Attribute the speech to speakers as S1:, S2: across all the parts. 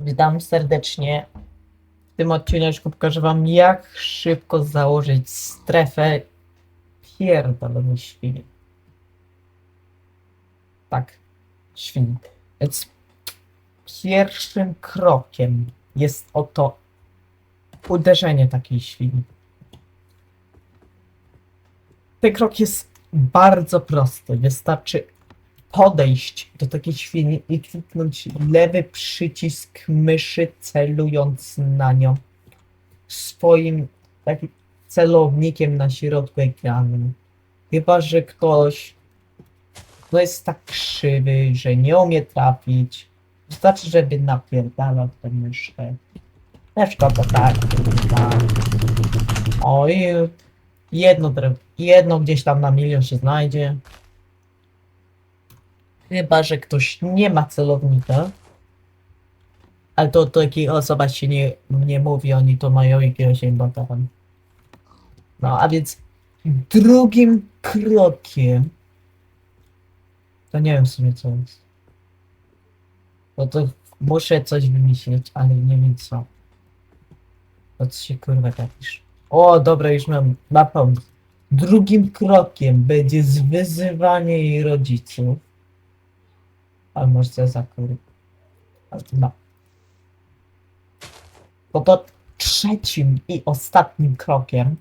S1: Witam serdecznie. W tym odcineczku pokażę wam jak szybko założyć strefę pierdolonej świni. Tak, świni. Więc pierwszym krokiem jest oto uderzenie takiej świni. Ten krok jest bardzo prosty. Wystarczy podejść do takiej świni i kliknąć lewy przycisk myszy, celując na nią swoim takim celownikiem na środku ekranu. Chyba, że ktoś no jest tak krzywy, że nie umie trafić. Wystarczy, żeby napierdalał tę myszkę. Na przykład tak. tak. Oj, jedno, jedno gdzieś tam na milion się znajdzie. Chyba, że ktoś nie ma celownika. Ale to do takiej osoba się nie, nie mówi, oni to mają jakiegoś tam. No, a więc drugim krokiem to nie wiem w sumie co jest. No to muszę coś wymyślić, ale nie wiem co. O co się kurwa gapisz? O, dobra, już mam na pomysł. Drugim krokiem będzie zwyzywanie jej rodziców. Ale może za kur... Ale No. Bo to trzecim i ostatnim krokiem.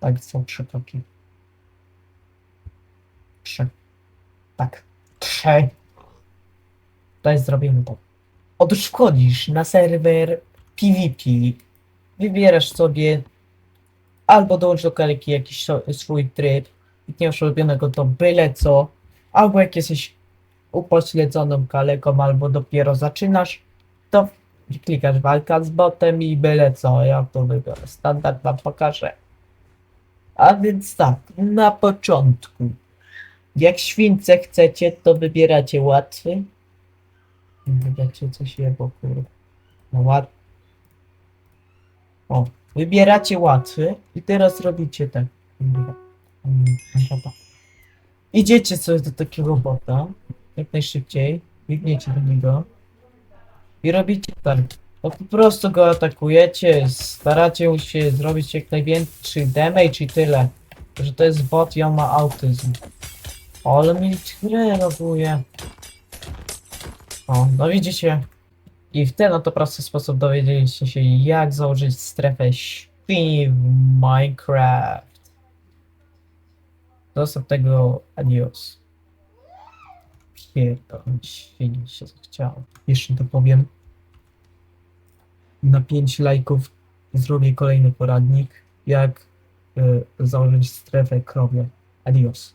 S1: Tak, są trzy kroki. Trzy. Tak. Trzy. Jest zrobimy to. Otóż wchodzisz na serwer PvP. Wybierasz sobie albo dołącz do kaleki jakiś swój tryb klikniesz ulubionego to byle co, albo jak jesteś upośledzoną kaleką, albo dopiero zaczynasz, to klikasz walka z botem i byle co, ja to wybiorę. Standard wam pokażę. A więc tak, na początku, jak śwince chcecie, to wybieracie łatwy. Wybieracie coś jebo, kurde. No łat... O, wybieracie łatwy i teraz robicie tak. Mm. Idziecie sobie do takiego bota, jak najszybciej, biegniecie do niego i robicie tak. No po prostu go atakujecie, staracie się zrobić jak największy damage i tyle. Że to jest bot i on ma autyzm. Ale mi grę loguje. O, no widzicie. I w ten oto prosty sposób dowiedzieliście się jak założyć strefę świni w Minecraft. Do następnego adios. Pierdolę, się zachciało. Jeszcze dopowiem. Na 5 lajków zrobię kolejny poradnik, jak y, założyć strefę krowie. Adios.